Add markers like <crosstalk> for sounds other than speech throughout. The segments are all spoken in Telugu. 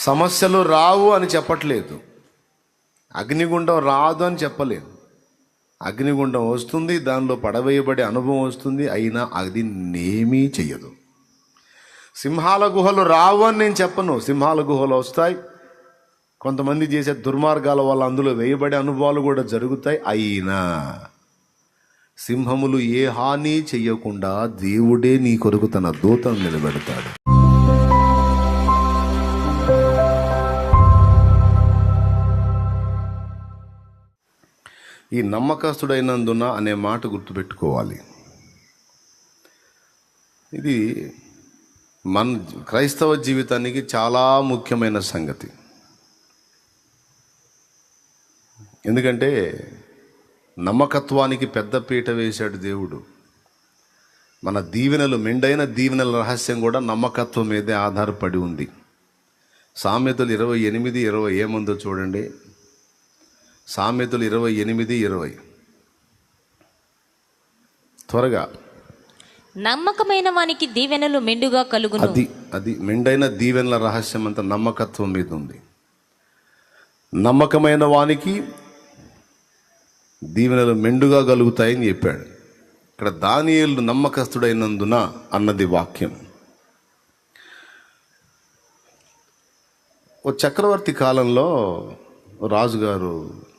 సమస్యలు రావు అని చెప్పట్లేదు. అగ్నిగుండం రాదు అని చెప్పలేదు. అగ్నిగుండం వస్తుంది దానిలో పడవేయబడే అనుభవం వస్తుంది అయినా అది నేమీ చెయ్యదు. సింహాల గుహలు రావు అని నేను చెప్పను. సింహాల గుహలు వస్తాయి. కొంతమంది చేసే దుర్మార్గాల వల్ల అందులో వేయబడే అనుభవాలు కూడా జరుగుతాయి. అయినా సింహములు ఏ హాని చెయ్యకుండా దేవుడే నీ కొరకు తన దూతను నిలబెడతాడు. ఈ నమ్మకస్తుడైనందున అనే మాట గుర్తుపెట్టుకోవాలి. ఇది మన క్రైస్తవ జీవితానికి చాలా ముఖ్యమైన సంగతి. ఎందుకంటే నమ్మకత్వానికి పెద్ద పీట వేశాడు దేవుడు. మన దీవెనలు మెండైన దీవెనల రహస్యం కూడా నమ్మకత్వం మీదే ఆధారపడి ఉంది. సామెతలు ఇరవై ఎనిమిది ఇరవై ఏముందో చూడండి. సామెతలు ఇరవై ఎనిమిది ఇరవై. త్వరగా. నమ్మకమైన వానికి దీవెనలు మెండుగా కలుగును. అది అది మెండైన దీవెనల రహస్యం అంతా నమ్మకత్వం మీద ఉంది. నమ్మకమైన వానికి దీవెనలు మెండుగా కలుగుతాయని చెప్పాడు. ఇక్కడ దానియేలు నమ్మకస్తుడైనందున అన్నది వాక్యం. ఓ చక్రవర్తి కాలంలో రాజుగారు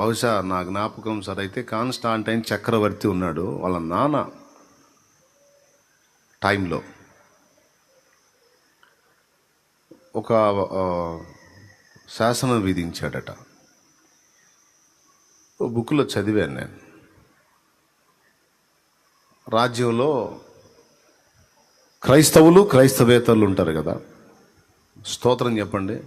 బహుశా నా జ్ఞాపకం సరైతే కాన్స్టాంటైన్ చక్రవర్తి ఉన్నాడు వాళ్ళ నాన్న టైంలో. ఒక శాసనం విధించాడట. ఓ బుక్లో చదివాను నేను. రాజ్యంలో క్రైస్తవులు క్రైస్తవేతరులు ఉంటారు కదా. స్తోత్రం చెప్పండి.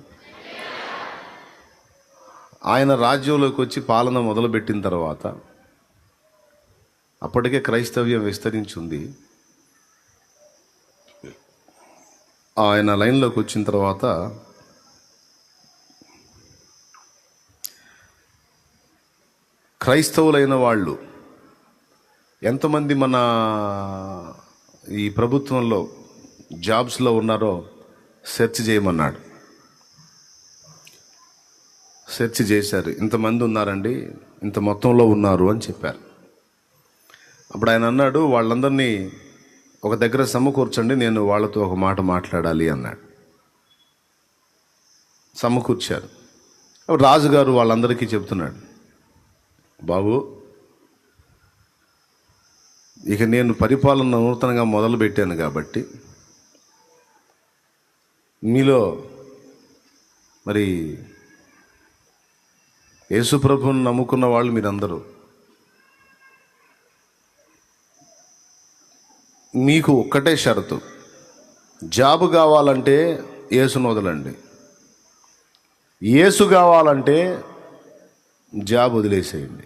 ఆయన రాజ్యంలోకి వచ్చి పాలన మొదలుపెట్టిన తర్వాత అప్పటికే క్రైస్తవ్యం విస్తరించింది. ఆయన లైన్లోకి వచ్చిన తర్వాత క్రైస్తవులైన వాళ్ళు ఎంతమంది మన ఈ ప్రభుత్వంలో జాబ్స్లో ఉన్నారో సెర్చ్ చేయమన్నాడు. సెర్చ్ చేశారు ఇంతమంది ఉన్నారండి ఇంత మొత్తంలో ఉన్నారు అని చెప్పారు. అప్పుడు ఆయన అన్నాడు వాళ్ళందరినీ ఒక దగ్గర సమకూర్చండి నేను వాళ్ళతో ఒక మాట మాట్లాడాలి అన్నాడు. సమకూర్చారు. అప్పుడు రాజుగారు వాళ్ళందరికీ చెప్తున్నాడు బాబు ఇక నేను పరిపాలన నూతనంగా మొదలు పెట్టాను కాబట్టి మీలో మరి యేసుప్రభుని నమ్ముకున్న వాళ్ళు మీరందరూ. మీకు ఒక్కటే షరతు. జాబు కావాలంటే యేసును వదలండి. యేసు కావాలంటే జాబ్ వదిలేసేయండి.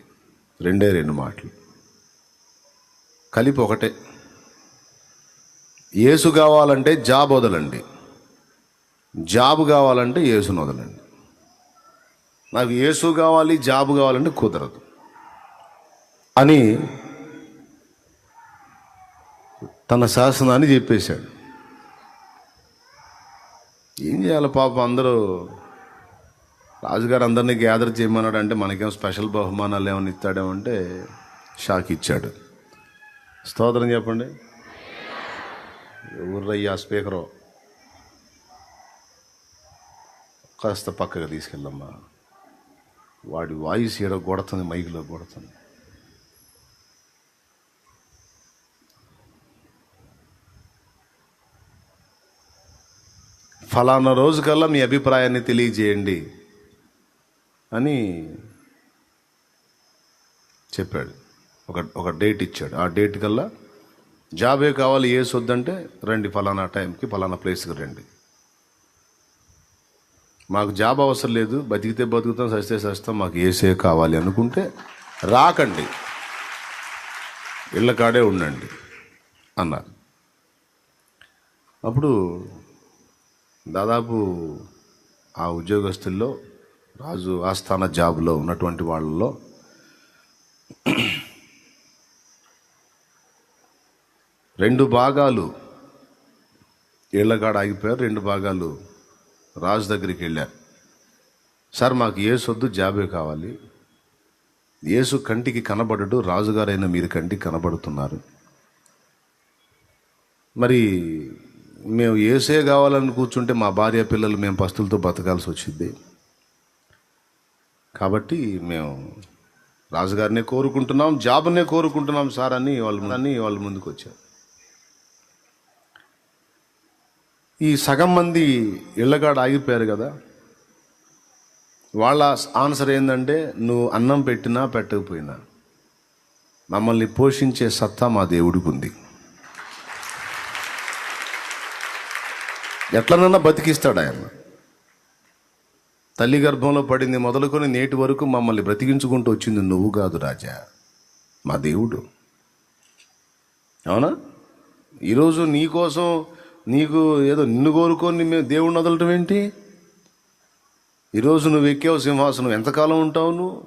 రెండే రెండు మాటలు. కలిపి ఒకటే. యేసు కావాలంటే జాబ్ వదలండి. జాబ్ కావాలంటే యేసును వదలండి. నాకు యేసు కావాలి జాబ్ కావాలంటే కుదరదు. అని తన శాసనాన్ని చెప్పేశాడు. ఏం చేయాలి పాపం అందరూ? రాజుగారు అందరినీ గ్యాదర్ చేయమన్నాడు అంటే మనకేం స్పెషల్ బహుమానాలు ఏమైనా ఇస్తాడేమంటే షాక్ ఇచ్చాడు. స్తోత్రం చెప్పండి. ఊర్రయ్యా స్పీకరు? కాస్త పక్కగా తీసుకెళ్ళమ్మా. వాడి వాయిస్ ఈడ కొడుతుంది మైకులో కొడుతుంది. ఫలానా రోజుకల్లా మీ అభిప్రాయాన్ని తెలియజేయండి అని చెప్పాడు. ఒక ఒక డేట్ ఇచ్చాడు. ఆ డేట్ కల్లా జాబే కావాలి ఏసు వద్దంటే రండి ఫలానా టైంకి ఫలానా ప్లేస్కి రండి. మాకు జాబ్ అవసరం లేదు బతికితే బతుకుతాం సస్తే సస్తాం మాకు ఏసే కావాలి అనుకుంటే రాకండి. ఇళ్ళ కాడే ఉండండి అన్నారు. అప్పుడు దాదాపు ఆ ఉద్యోగస్తుల్లో రాజు ఆస్థాన జాబ్లో ఉన్నటువంటి వాళ్ళలో రెండు భాగాలు ఇళ్ళకాడ ఆగిపోయారు రెండు భాగాలు రాజు దగ్గరికి వెళ్ళారు సార్ మాకు ఏసొద్దు జాబే కావాలి. యేసు కంటికి కనబడడు రాజుగారైన మీరు కంటికి కనబడుతున్నారు. మరి మేము ఏసే కావాలని కూర్చుంటే మా భార్య పిల్లలు మేము పస్తులతో బతకాల్సి వచ్చింది. కాబట్టి మేము రాజుగారినే కోరుకుంటున్నాం జాబ్నే కోరుకుంటున్నాం సార్ అని వాళ్ళ అని వాళ్ళ ముందుకు వచ్చారు ఈ సగం మంది ఇళ్ళగాడ ఆగిపోయారు కదా. వాళ్ళ ఆన్సర్ ఏంటంటే నువ్వు అన్నం పెట్టినా పెట్టకపోయినా మమ్మల్ని పోషించే సత్తా మా దేవుడికి ఉంది. ఎట్లనన్నా బతికిస్తాడు ఆయన. తల్లి గర్భంలో పడింది మొదలుకొని నేటి వరకు మమ్మల్ని బ్రతికించుకుంటూ వచ్చింది నువ్వు కాదు రాజా మా దేవుడు. అవునా? ఈరోజు నీకోసం నీకు ఏదో నిన్ను కోరుకొని మేము దేవుడిని వదలటం ఏంటి? ఈరోజు నువ్వు ఎక్కావు సింహాసనం. ఎంతకాలం ఉంటావు నువ్వు?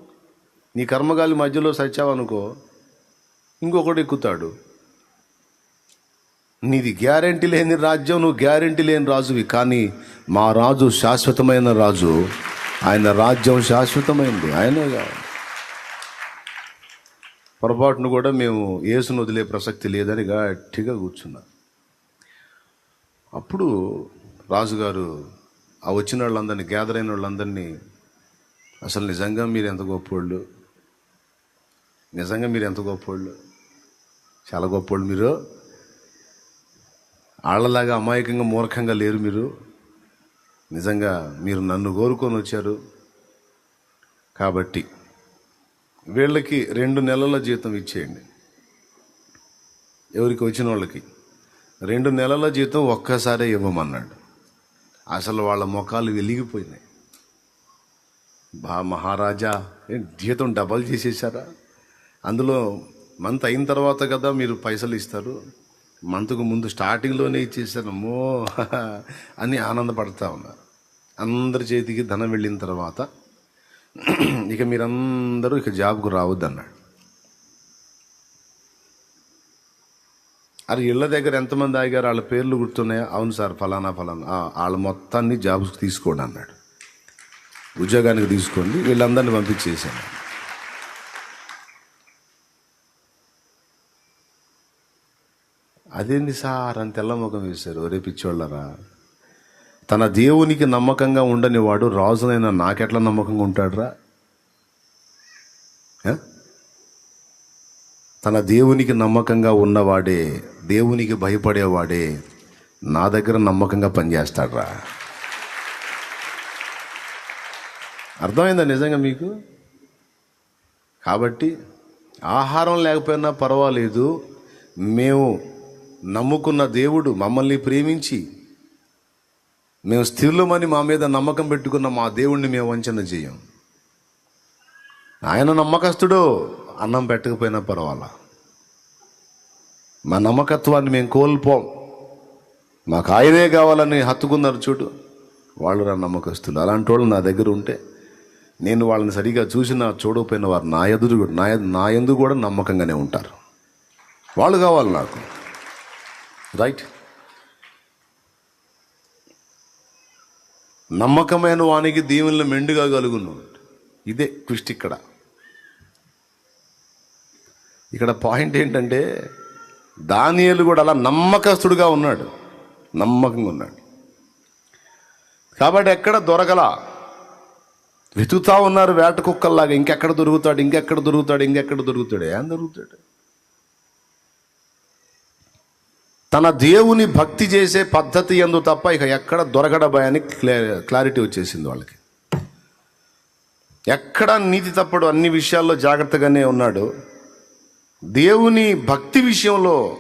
నీ కర్మగాలి మధ్యలో సచ్చావనుకో ఇంకొకటి ఎక్కుతాడు. నీది గ్యారెంటీ లేని రాజ్యం నువ్వు గ్యారెంటీ లేని రాజువి. కానీ మా రాజు శాశ్వతమైన రాజు. ఆయన రాజ్యం శాశ్వతమైంది. ఆయనే కావాలి. పొరపాటును కూడా మేము ఏసును వదిలే ప్రసక్తి లేదని గట్టిగా కూర్చున్నా. అప్పుడు రాజుగారు ఆ వచ్చిన వాళ్ళందరినీ గ్యాదర్ అయిన వాళ్ళందరినీ అసలు నిజంగా మీరు ఎంత గొప్పోళ్ళు? నిజంగా మీరు ఎంత గొప్పోళ్ళు? చాలా గొప్పోళ్ళు మీరు? వాళ్ళలాగా అమాయకంగా మూర్ఖంగా లేరు మీరు? నిజంగా మీరు నన్ను కోరుకొని వచ్చారు? కాబట్టి వీళ్ళకి రెండు నెలల జీతం ఇచ్చేయండి. ఎవరికి? వచ్చిన వాళ్ళకి రెండు నెలల జీతం ఒక్కసారే ఇవ్వమన్నాడు. అసలు వాళ్ళ ముఖాలు వెలిగిపోయినాయి. బా మహారాజా ఏం జీతం డబల్ చేసేసారా అందులో మంత్ అయిన తర్వాత కదా మీరు పైసలు ఇస్తారు. మంత్కు ముందు స్టార్టింగ్లోనే ఇచ్చేసాను అమ్మో అని ఆనందపడతా ఉన్నారు అందరి చేతికి ధనం వెళ్ళిన తర్వాత ఇక మీరందరూ ఇక జాబ్కు రావద్దు అన్నాడు అరే ఇళ్ళ దగ్గర ఎంతమంది ఆగారు? వాళ్ళ పేర్లు గుర్తున్నాయా? అవును సార్ ఫలానా ఫలానా. వాళ్ళ మొత్తాన్ని జాబ్స్కి తీసుకోండి అన్నాడు. ఉద్యోగానికి తీసుకోండి వీళ్ళందరినీ పంపించేసాను అదేంది సార్ అని తెల్లముఖం వేశారు. ఒరే పిచ్చోళ్ళరా. తన దేవునికి నమ్మకంగా ఉండని వాడు రాజునైనా నాకెట్లా నమ్మకంగా ఉంటాడురా? తన దేవునికి నమ్మకంగా ఉన్నవాడే దేవునికి భయపడేవాడే నా దగ్గర నమ్మకంగా పనిచేస్తాడరా. అర్థమైందా నిజంగా మీకు? కాబట్టి ఆహారం లేకపోయినా పర్వాలేదు. మేము నమ్ముకున్న దేవుడు మమ్మల్ని ప్రేమించి మేము స్థిరులమని మా మీద నమ్మకం పెట్టుకున్న మా దేవుణ్ణి మేము వంచన చేయం. ఆయన నమ్మకస్తుడు అన్నం పెట్టకపోయినా పర్వాలా? మా నమ్మకత్వాన్ని మేము కోల్పోం. మాకు ఆయనే కావాలని హత్తుకున్నారు చూడు. వాళ్ళు నా నమ్మకస్తులు. అలాంటి వాళ్ళు నా దగ్గర ఉంటే నేను వాళ్ళని సరిగా చూసినా చూడకపోయిన వారు నా ఎదురు నా నా ఎందు కూడా నమ్మకంగానే ఉంటారు. వాళ్ళు కావాలి నాకు. రైట్. నమ్మకమైన వానికి దీవెనలు మెండుగా కలుగును. ఇదే ట్విస్ట్ ఇక్కడ. ఇక్కడ పాయింట్ ఏంటంటే దానియలు కూడా అలా నమ్మకస్తుడుగా ఉన్నాడు. నమ్మకంగా ఉన్నాడు. కాబట్టి ఎక్కడ దొరకలా? వెతుకుతా ఉన్నారు వేట కుక్కల్లాగా ఇంకెక్కడ దొరుకుతాడు ఇంకెక్కడ దొరుకుతాడు ఇంకెక్కడ దొరుకుతాడు ఏం దొరుకుతాడు? తన దేవుని భక్తి చేసే పద్ధతి ఎందు తప్ప ఇక ఎక్కడ దొరకడబాయని క్లా క్లారిటీ వచ్చేసింది వాళ్ళకి. ఎక్కడ నీతి తప్పడు అన్ని విషయాల్లో జాగ్రత్తగానే ఉన్నాడు. దేవుని భక్తి విషయంలో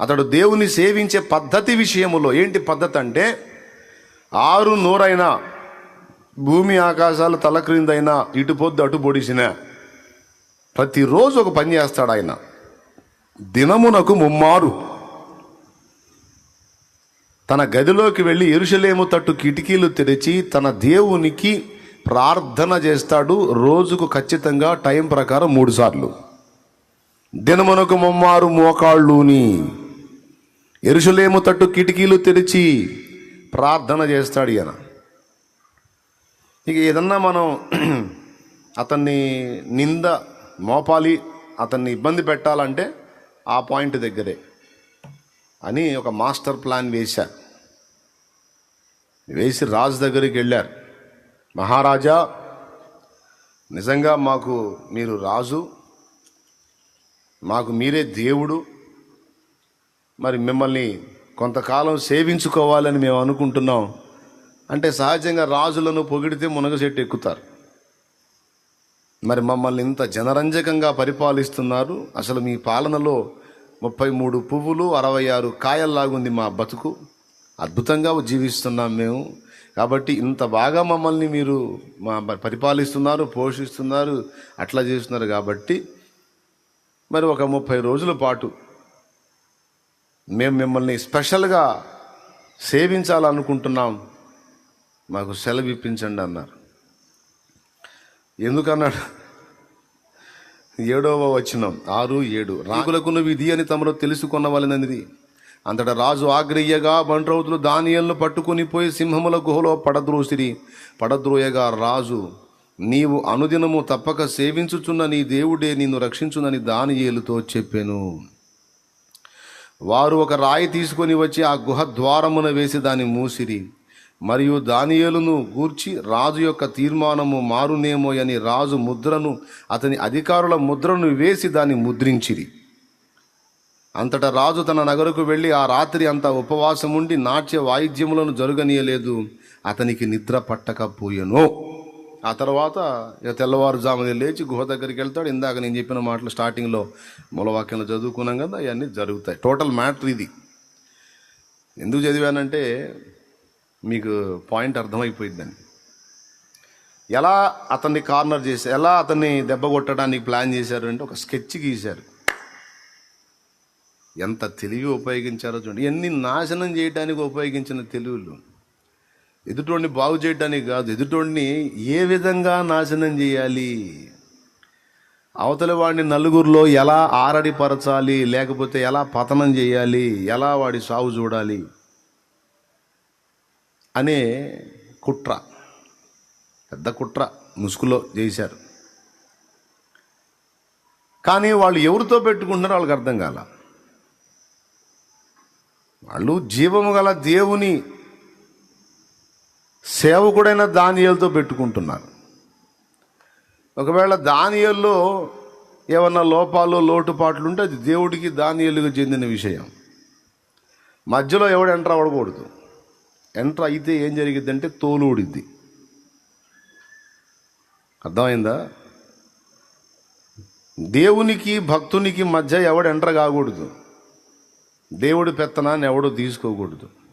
అతడు దేవుని సేవించే పద్ధతి విషయంలో ఏంటి పద్ధతి అంటే ఆరు నూరైనా భూమి ఆకాశాలు తల క్రిందైనా ఇటు పొద్దు అటు పొడిసిన ప్రతిరోజు ఒక పని చేస్తాడు ఆయన. దినమునకు ముమ్మారు. తన గదిలోకి వెళ్ళి ఎరుషలేము తట్టు కిటికీలు తెరిచి తన దేవునికి ప్రార్థన చేస్తాడు. రోజుకు ఖచ్చితంగా టైం ప్రకారం మూడు సార్లు. దినమునకు ముమ్మారు మోకాళ్ళుని. ఎరుషులేము తట్టు కిటికీలు తెరిచి ప్రార్థన చేస్తాడు ఈయన. ఇక ఏదన్నా మనం <clears throat> అతన్ని నింద మోపాలి అతన్ని ఇబ్బంది పెట్టాలంటే ఆ పాయింట్ దగ్గరే అని ఒక మాస్టర్ ప్లాన్ వేశారు వేసి రాజు దగ్గరికి వెళ్ళారు. మహారాజా నిజంగా మాకు మీరు రాజు మాకు మీరే దేవుడు. మరి మిమ్మల్ని కొంతకాలం సేవించుకోవాలని మేము అనుకుంటున్నాం. అంటే సహజంగా రాజులను పొగిడితే మునగ చెట్టు ఎక్కుతారు. మరి మమ్మల్ని ఇంత జనరంజకంగా పరిపాలిస్తున్నారు. అసలు మీ పాలనలో ముప్పై మూడు పువ్వులు అరవై ఆరు కాయల్లాగుంది మా బతుకు. అద్భుతంగా జీవిస్తున్నాం మేము. కాబట్టి ఇంత బాగా మమ్మల్ని మీరు మా పరిపాలిస్తున్నారు పోషిస్తున్నారు అట్లా చేస్తున్నారు కాబట్టి మరి ఒక ముప్పై రోజుల పాటు మేము మిమ్మల్ని స్పెషల్గా సేవించాలనుకుంటున్నాం. మాకు సెలవు ఇప్పించండి అన్నారు. ఎందుకన్నాడు? ఏడవ వచనం ఆరు ఏడు. రాగులకును విధి అని తమరు తెలుసుకొనవలనది అంతటా రాజు ఆగ్రయ్యగా బంట్రౌతులు దానియలను పట్టుకొని పోయి సింహముల గుహలో పడద్రోసిరి. పడద్రోయగా రాజు నీవు అనుదినము తప్పక సేవించుచున్న నీ దేవుడే నిన్ను రక్షించునని దానియేలుతో చెప్పాను. వారు ఒక రాయి తీసుకొని వచ్చి ఆ గుహ ద్వారమున వేసి దాన్ని మూసిరి. మరియు దానియేలును గూర్చి రాజు యొక్క తీర్మానము మారునేమో అని రాజు ముద్రను అతని అధికారుల ముద్రను వేసి దాన్ని ముద్రించిరి. అంతటా రాజు తన నగరకు వెళ్ళి ఆ రాత్రి అంతా ఉపవాసముండి నాట్య వాయిద్యములను జరుగనీయలేదు. అతనికి నిద్ర పట్టకపోయెను ఆ తర్వాత ఇక తెల్లవారుజామున లేచి గుహ దగ్గరికి వెళ్తాడు. ఇందాక నేను చెప్పిన మాటలు స్టార్టింగ్లో మూలవాక్యంలో చదువుకున్నాం కదా అవన్నీ జరుగుతాయి. టోటల్ మ్యాటర్ ఇది. ఎందుకు చదివానంటే మీకు పాయింట్ అర్థమైపోయిందండి ఎలా అతన్ని కార్నర్ చేశారు ఎలా అతన్ని దెబ్బ కొట్టడానికి ప్లాన్ చేశారు అంటే ఒక స్కెచ్ గీశారు. ఎంత తెలివి ఉపయోగించారో చూడండి. ఎన్ని నాశనం చేయడానికి ఉపయోగించిన తెలివిలో. ఎదుటోడిని బాగు చేయడానికి కాదు ఎదుటోడిని ఏ విధంగా నాశనం చేయాలి? అవతలి వాడిని నలుగురిలో ఎలా ఆరడిపరచాలి లేకపోతే ఎలా పతనం చేయాలి? ఎలా వాడి సాగు చూడాలి? అనే కుట్ర పెద్ద కుట్ర ముసుగులో చేశారు. కానీ వాళ్ళు ఎవరితో పెట్టుకుంటున్నారో వాళ్ళకి అర్థం కాల. వాళ్ళు జీవము గల దేవుని సేవకుడైన దానియలతో పెట్టుకుంటున్నారు. ఒకవేళ దానియల్లో ఏమన్నా లోపాలు లోటుపాట్లు ఉంటే అది దేవుడికి దానియలుగా చెందిన విషయం. మధ్యలో ఎవడు ఎంటర్ అవ్వకూడదు. ఎంటర్ అయితే ఏం జరిగిద్దంటే తోలు ఊడిద్ది. అర్థమైందా? దేవునికి భక్తునికి మధ్య ఎవడు ఎంటర్ కాకూడదు. దేవుడి పెత్తనాన్ని ఎవడు తీసుకోకూడదు.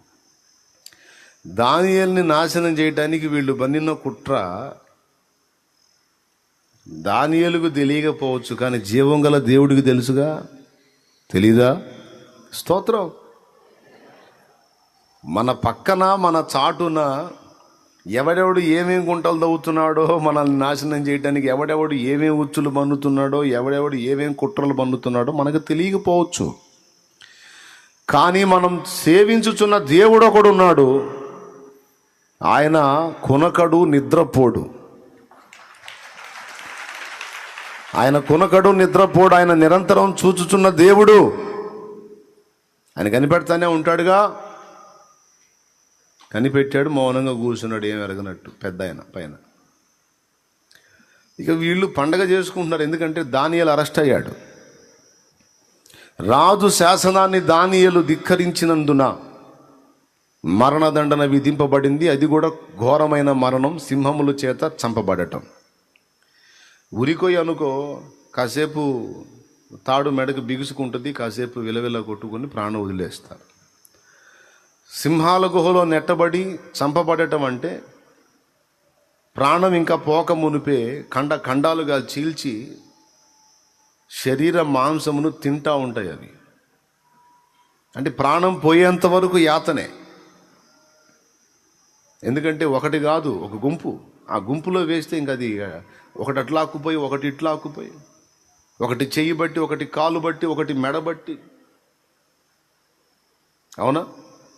దానియల్ని నాశనం చేయడానికి వీళ్ళు బన్నిన కుట్ర దానియలకు తెలియకపోవచ్చు కానీ జీవం గల దేవుడికి తెలుసుగా? తెలీదా? స్తోత్రం. మన పక్కన మన చాటున ఎవడెవడు ఏమేమి గుంటలు తవ్వుతున్నాడో మనల్ని నాశనం చేయడానికి ఎవడెవడు ఏమేమి ఉచ్చులు పన్నుతున్నాడో ఎవడెవడు ఏమేమి కుట్రలు పన్నుతున్నాడో మనకు తెలియకపోవచ్చు. కానీ మనం సేవించుచున్న దేవుడు ఒకడు ఉన్నాడు ఆయన కునకడు నిద్రపోడు. ఆయన కునకడు నిద్రపోడు. ఆయన నిరంతరం చూచుచున్న దేవుడు. ఆయన కనిపెడతానే ఉంటాడుగా. కనిపెట్టాడు మౌనంగా కూర్చున్నాడు ఏం ఎరగనట్టు పెద్ద ఆయన పైన. ఇక వీళ్ళు పండగ చేసుకుంటున్నారు ఎందుకంటే దానియలు అరెస్ట్ అయ్యాడు. రాజు శాసనాన్ని దానియలు ధిక్కరించినందున మరణదండన విధింపబడింది. అది కూడా ఘోరమైన మరణం. సింహముల చేత చంపబడటం. ఉరికొయ్యి అనుకో కాసేపు తాడు మెడకు బిగుసుకుంటుంది కాసేపు విలవిల కొట్టుకొని ప్రాణం వదిలేస్తారు. సింహాల గుహలో నెట్టబడి చంపబడటం అంటే ప్రాణం ఇంకా పోక మునిపే ఖండ ఖండాలుగా చీల్చి శరీర మాంసమును తింటా ఉంటాయి అవి. అంటే ప్రాణం పోయేంత వరకు యాతనే. ఎందుకంటే ఒకటి కాదు ఒక గుంపు. ఆ గుంపులో వేస్తే ఇంకా అది ఒకటి అట్లా ఆక్కుపోయి ఒకటి ఇట్లా ఆక్కుపోయి ఒకటి చెయ్యి బట్టి ఒకటి కాలు బట్టి ఒకటి మెడ బట్టి. అవునా?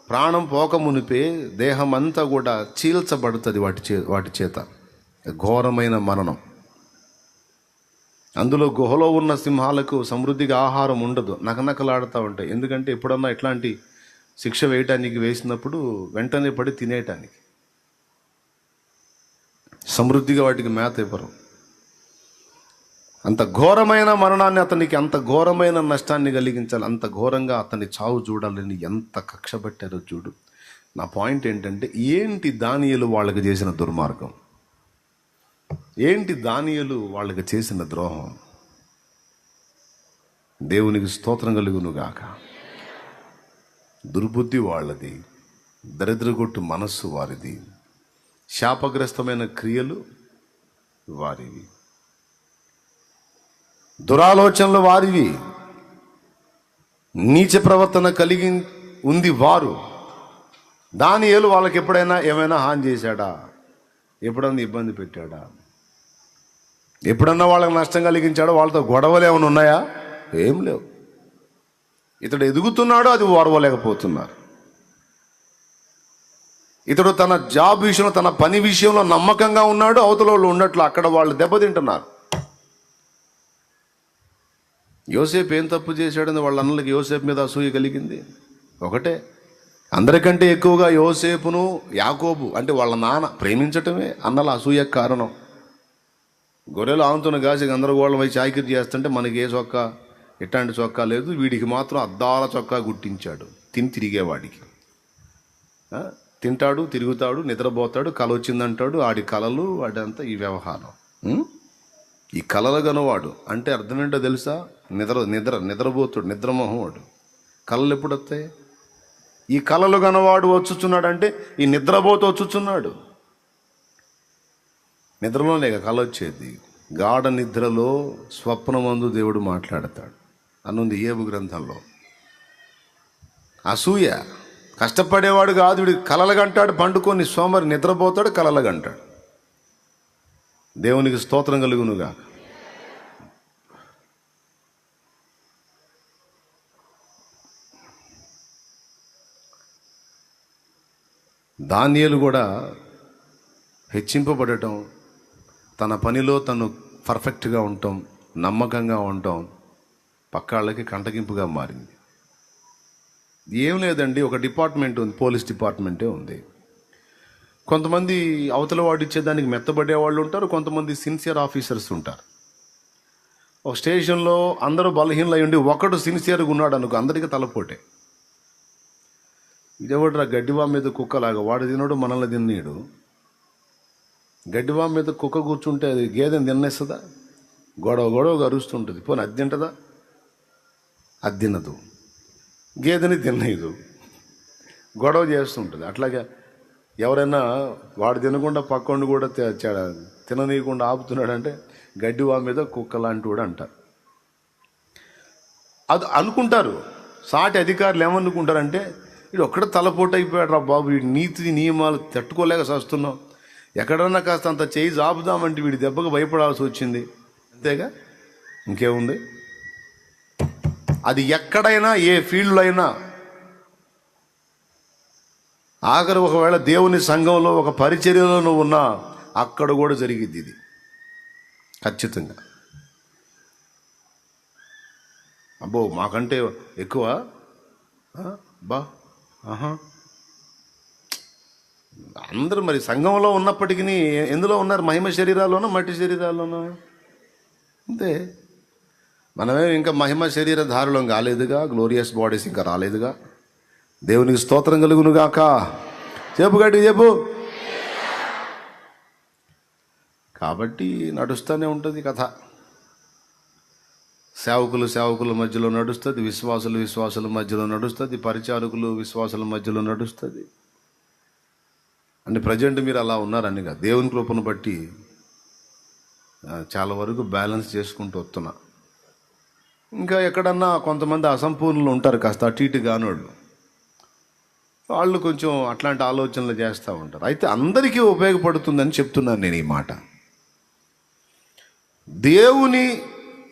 ప్రాణం పోక మునిపే దేహం అంతా కూడా చీల్చబడుతుంది వాటి చే వాటి చేత. ఘోరమైన మరణం. అందులో గుహలో ఉన్న సింహాలకు సమృద్ధిగా ఆహారం ఉండదు. నకనకలాడుతూ ఉంటాయి. ఎందుకంటే ఎప్పుడన్నా ఇట్లాంటి శిక్ష వేయటానికి వేసినప్పుడు వెంటనే పడి తినేయటానికి. సమృద్ధిగా వాటికి మేత ఇవ్వరు. అంత ఘోరమైన మరణాన్ని అతనికి అంత ఘోరమైన నష్టాన్ని కలిగించాలి అంత ఘోరంగా అతని చావు చూడాలని ఎంత కక్ష పెట్టారో చూడు. నా పాయింట్ ఏంటంటే ఏంటి దానియలు వాళ్ళకి చేసిన దుర్మార్గం? ఏంటి దానియలు వాళ్ళకి చేసిన ద్రోహం? దేవునికి స్తోత్రం కలుగునుగాక. దుర్బుద్ధి వాళ్ళది దరిద్రగొట్టు మనస్సు వారిది శాపగ్రస్తమైన క్రియలు వారివి. దురాలోచనలు వారివి. నీచ ప్రవర్తన కలిగి ఉంది వారు. దాని ఏలు వాళ్ళకి ఎప్పుడైనా ఏమైనా హాని చేశాడా? ఎప్పుడన్నా ఇబ్బంది పెట్టాడా? ఎప్పుడన్నా వాళ్ళకి నష్టం కలిగించాడో వాళ్ళతో గొడవలు ఏమైనా ఉన్నాయా? ఏం లేవు. ఇతడు ఎదుగుతున్నాడో అది ఓర్వలేకపోతున్నారు ఇతడు తన జాబ్ విషయంలో తన పని విషయంలో నమ్మకంగా ఉన్నాడు అవతల వాళ్ళు ఉన్నట్లు అక్కడ వాళ్ళు దెబ్బతింటున్నారు. యోసేపు ఏం తప్పు చేశాడని వాళ్ళ అన్నలకి యోసేపు మీద అసూయ కలిగింది? ఒకటే. అందరికంటే ఎక్కువగా యోసేపును యాకోబు అంటే వాళ్ళ నాన్న ప్రేమించటమే అన్నల అసూయ కారణం. గొర్రెలు ఆవుతున్న గాసి గందరగోళం అయి చాకిరి చేస్తుంటే మనకి ఏ చొక్కా? ఎట్లాంటి చొక్కా లేదు. వీడికి మాత్రం అద్దాల చొక్కా గుట్టించాడు తిని తిరిగేవాడికి. తింటాడు తిరుగుతాడు నిద్రపోతాడు కల వచ్చిందంటాడు ఆడి కలలు వాడంతా ఈ వ్యవహారం? ఈ కలలు గనవాడు అంటే అర్థం ఏంటో తెలుసా? నిద్ర నిద్ర నిద్రపోతాడు నిద్రమోహం వాడు. కళలు ఎప్పుడు వస్తాయి ఈ కలలు గనవాడు వచ్చుచున్నాడు అంటే ఈ నిద్రపోతూ వచ్చుచున్నాడు. నిద్రలోనే కళ వచ్చేది గాఢ నిద్రలో స్వప్నమందు దేవుడు మాట్లాడతాడు. అనుంది ఏబు గ్రంథంలో. అసూయ. కష్టపడేవాడు కాదు వీడు కలలగంటాడు పండుకొని సోమరి నిద్రపోతాడు కలలగంటాడు. దేవునికి స్తోత్రం కలుగునుగా ధాన్యాలు కూడా హెచ్చింపబడటం తన పనిలో తను పర్ఫెక్ట్గా ఉండటం నమ్మకంగా ఉండటం పక్కాళ్ళకి కంటగింపుగా మారింది. ఏం లేదండి ఒక డిపార్ట్మెంట్ ఉంది పోలీస్ డిపార్ట్మెంటే ఉంది. కొంతమంది అవతల వాడు ఇచ్చేదానికి మెత్తబడే వాళ్ళు ఉంటారు కొంతమంది సిన్సియర్ ఆఫీసర్స్ ఉంటారు. ఒక స్టేషన్లో అందరూ బలహీనలై ఉండి ఒకడు సిన్సియర్గా ఉన్నాడు అనుకో అందరికీ తలపోటే. ఇదేవాడు గడ్డివా మీద కుక్కలాగా వాడు తినడు మనల్ని తిన్నాడు. గడ్డివా మీద కుక్క కూర్చుంటే అది గేదెని తిన్నేస్తుందా? గొడవ గొడవ అరుస్తుంటుంది. పోనీ అది తింటదా? అది తినదు. గేదెని తినలేదు గొడవ చేస్తుంటుంది. అట్లాగే ఎవరైనా వాడు తినకుండా పక్కండి కూడా తిననీయకుండా ఆపుతున్నాడంటే గడ్డివా మీద కుక్క లాంటి కూడా అంటారు. అది అనుకుంటారు. సాటి అధికారులు ఏమనుకుంటారంటే వీడు ఒక్కడ తలపోటు అయిపోయాడు రా బాబు వీడి నీతి నియమాలు తట్టుకోలేక చేస్తున్నాం ఎక్కడన్నా కాస్త అంత చేయి జాపుదామంటే వీడి దెబ్బకు భయపడాల్సి వచ్చింది. అంతేగా? ఇంకేముంది? అది ఎక్కడైనా ఏ ఫీల్డ్లో అయినా ఆఖరి ఒకవేళ దేవుని సంఘంలో ఒక పరిచర్యలో నువ్వు ఉన్నా అక్కడ కూడా జరిగిద్ది ఇది. ఖచ్చితంగా. అబ్బో మాకంటే ఎక్కువ? బా. ఆహా. అందరూ మరి సంఘంలో ఉన్నప్పటికీ ఎందులో ఉన్నారు? మహిమ శరీరాల్లోనో మట్టి శరీరాల్లోనో? అంతే. మనమే ఇంకా మహిమ శరీర ధారులం కాలేదుగా గ్లోరియస్ బాడీస్ ఇంకా రాలేదుగా. దేవునికి స్తోత్రం కలుగునుగాక. చెప్పు గట్టి చెప్పు. కాబట్టి నడుస్తూనే ఉంటుంది కథ. సేవకులు సేవకుల మధ్యలో నడుస్తుంది విశ్వాసులు విశ్వాసుల మధ్యలో నడుస్తుంది పరిచారకులు విశ్వాసుల మధ్యలో నడుస్తుంది. అంటే ప్రజెంట్ మీరు అలా ఉన్నారని దేవుని కృపను బట్టి చాలా వరకు బ్యాలెన్స్ చేసుకుంటూ వస్తున్నా. ఇంకా ఎక్కడన్నా కొంతమంది అసంపూర్ణులు ఉంటారు కాస్త అటు ఇటు కానోళ్ళు వాళ్ళు కొంచెం అట్లాంటి ఆలోచనలు చేస్తూ ఉంటారు. అయితే అందరికీ ఉపయోగపడుతుందని చెప్తున్నాను నేను ఈ మాట. దేవుని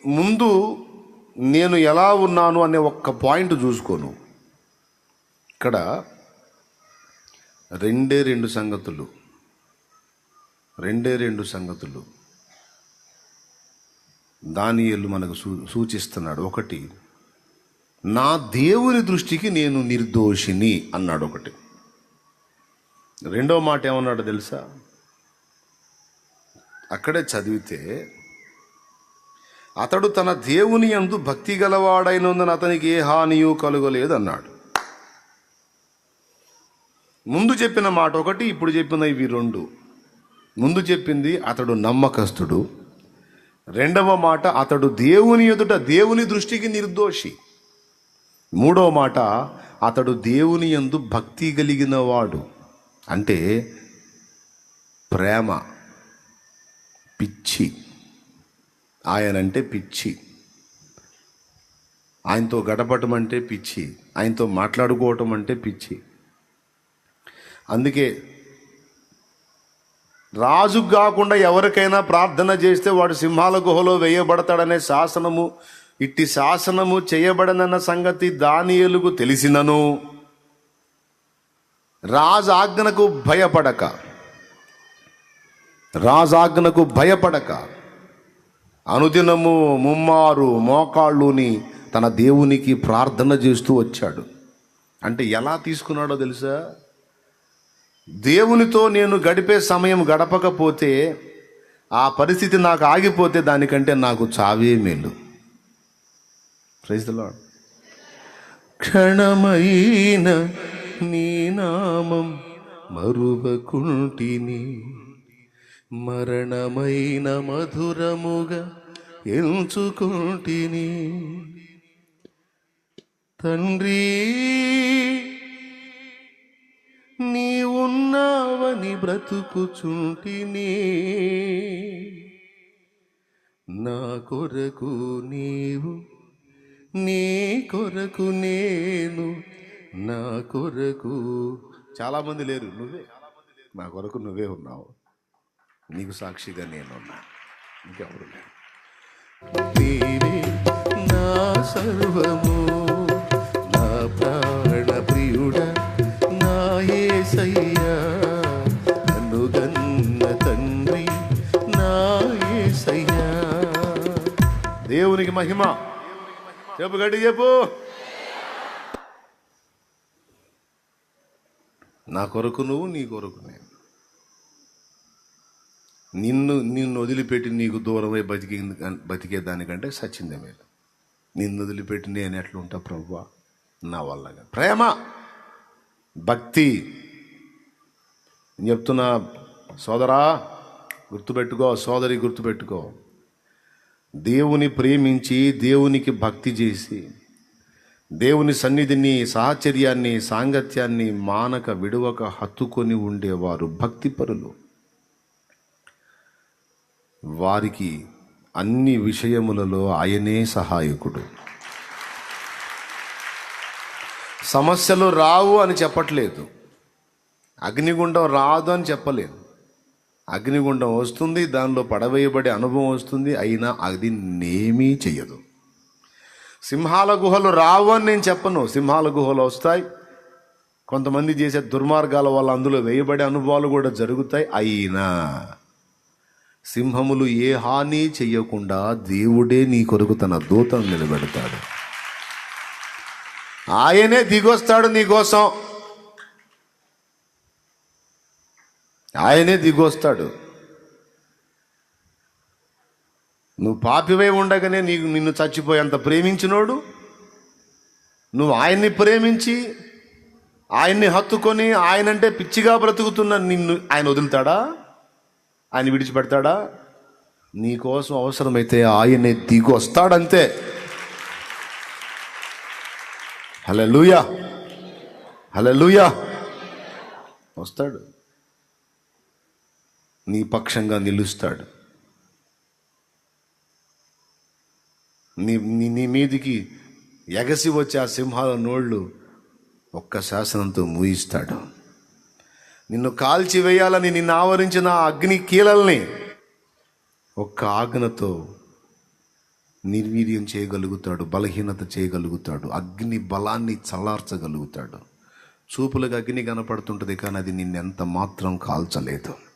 ముందు నేను ఎలా ఉన్నాను అనే ఒక్క పాయింట్ చూసుకోను. ఇక్కడ రెండే రెండు సంగతులు. రెండే రెండు సంగతులు. దానియలు మనకు సూ సూచిస్తున్నాడు. ఒకటి నా దేవుని దృష్టికి నేను నిర్దోషిని అన్నాడు ఒకటి. రెండో మాట ఏమన్నాడు తెలుసా? అక్కడే చదివితే అతడు తన దేవుని యందు భక్తి గలవాడైనందున అతనికి ఏ హానియు కలుగలేదు అన్నాడు ముందు చెప్పిన మాట ఒకటి ఇప్పుడు చెప్పిన ఇవి రెండు. ముందు చెప్పింది అతడు నమ్మకస్తుడు. రెండవ మాట అతడు దేవుని ఎదుట దేవుని దృష్టికి నిర్దోషి. మూడవ మాట అతడు దేవుని యందు భక్తి కలిగిన వాడు అంటే ప్రేమ పిచ్చి. ఆయనంటే పిచ్చి. ఆయనతో గడపటం అంటే పిచ్చి. ఆయనతో మాట్లాడుకోవటం అంటే పిచ్చి. అందుకే రాజు కాకుండా ఎవరికైనా ప్రార్థన చేస్తే వాడు సింహాల గుహలో వేయబడతాడనే శాసనము. ఇట్టి శాసనము చేయబడనన్న సంగతి దానియలుగు తెలిసినను. రాజాజ్ఞకు భయపడక. రాజాజ్ఞకు భయపడక. అనుదినము ముమ్మారు మోకాళ్ళుని తన దేవునికి ప్రార్థన చేస్తూ వచ్చాడు. అంటే ఎలా తీసుకున్నాడో తెలుసా? దేవునితో నేను గడిపే సమయం గడపకపోతే ఆ పరిస్థితి నాకు ఆగిపోతే దానికంటే నాకు చావే మేలు. క్షణమైన నీ నామం మరువకుంటిని మరణమైన మధురముగా ఎంచుకుంటిని. తండ్రి నీ ఉన్నావని బ్రతుకుచుంటిని. నా కొరకు నీవు నీ కొరకు నేను నా కొరకు చాలామంది లేరు. నువ్వే. నా కొరకు నువ్వే ఉన్నావు. నీకు సాక్షిగా నేనున్నా ఇంకెవరు లేరు. నీవే నా సర్వము. దేవునికి మహిమ. చెప్పు గట్టి చెప్పు. నా కొరకు నువ్వు నీ కొరకు నేను. నిన్ను నిన్ను వదిలిపెట్టి నీకు దూరమై బతికి బతికే దానికంటే సచ్చిందే మేలు. నిన్ను వదిలిపెట్టి నేను ఎట్లా ఉంటా ప్రవ్వా? నా వల్లగా ప్రేమ భక్తి. నేను చెప్తున్నా సోదరా గుర్తుపెట్టుకో సోదరి గుర్తుపెట్టుకో. దేవుని ప్రేమించి దేవునికి భక్తి చేసి దేవుని సన్నిధిని సాహచర్యాన్ని సాంగత్యాన్ని మానక విడువక హత్తుకొని ఉండేవారు భక్తిపరులు. వారికి అన్ని విషయములలో ఆయనే సహాయకుడు. సమస్యలు రావు అని చెప్పట్లేదు. అగ్నిగుండం రాదు అని చెప్పలేదు. అగ్నిగుండం వస్తుంది దానిలో పడవేయబడే అనుభవం వస్తుంది అయినా అది నేమీ చెయ్యదు. సింహాల గుహలు రావు అని నేను చెప్పను. సింహాల గుహలు వస్తాయి. కొంతమంది చేసే దుర్మార్గాల వల్ల అందులో వేయబడే అనుభవాలు కూడా జరుగుతాయి. అయినా సింహములు ఏ హాని చెయ్యకుండా దేవుడే నీ కొరకు తన దూతను నిలబెడతాడు. ఆయనే దిగొస్తాడు నీ ఆయనే దిగొస్తాడు. నువ్వు పాపివై ఉండగానే నీకు నిన్ను చచ్చిపోయేంత ప్రేమించినోడు? నువ్వు ఆయన్ని ప్రేమించి ఆయన్ని హత్తుకొని ఆయనంటే పిచ్చిగా బ్రతుకుతున్న నిన్ను ఆయన వదులుతాడా? ఆయన విడిచిపెడతాడా? నీకోసం అవసరమైతే ఆయనే దిగి వస్తాడంతే హలో లూయా హలో లూయా వస్తాడు. నీ పక్షంగా నిలుస్తాడు. నీ నీ మీదికి ఎగసి వచ్చే ఆ సింహాల నోళ్ళు ఒక్క శాసనంతో మూయిస్తాడు. నిన్ను కాల్చి వేయాలని నిన్ను ఆవరించిన అగ్ని కీలల్ని ఒక్క ఆజ్ఞతో నిర్వీర్యం చేయగలుగుతాడు బలహీనత చేయగలుగుతాడు అగ్ని బలాన్ని చల్లార్చగలుగుతాడు. చూపులకు అగ్ని కనపడుతుంటుంది కానీ అది నిన్నెంత మాత్రం కాల్చలేదు.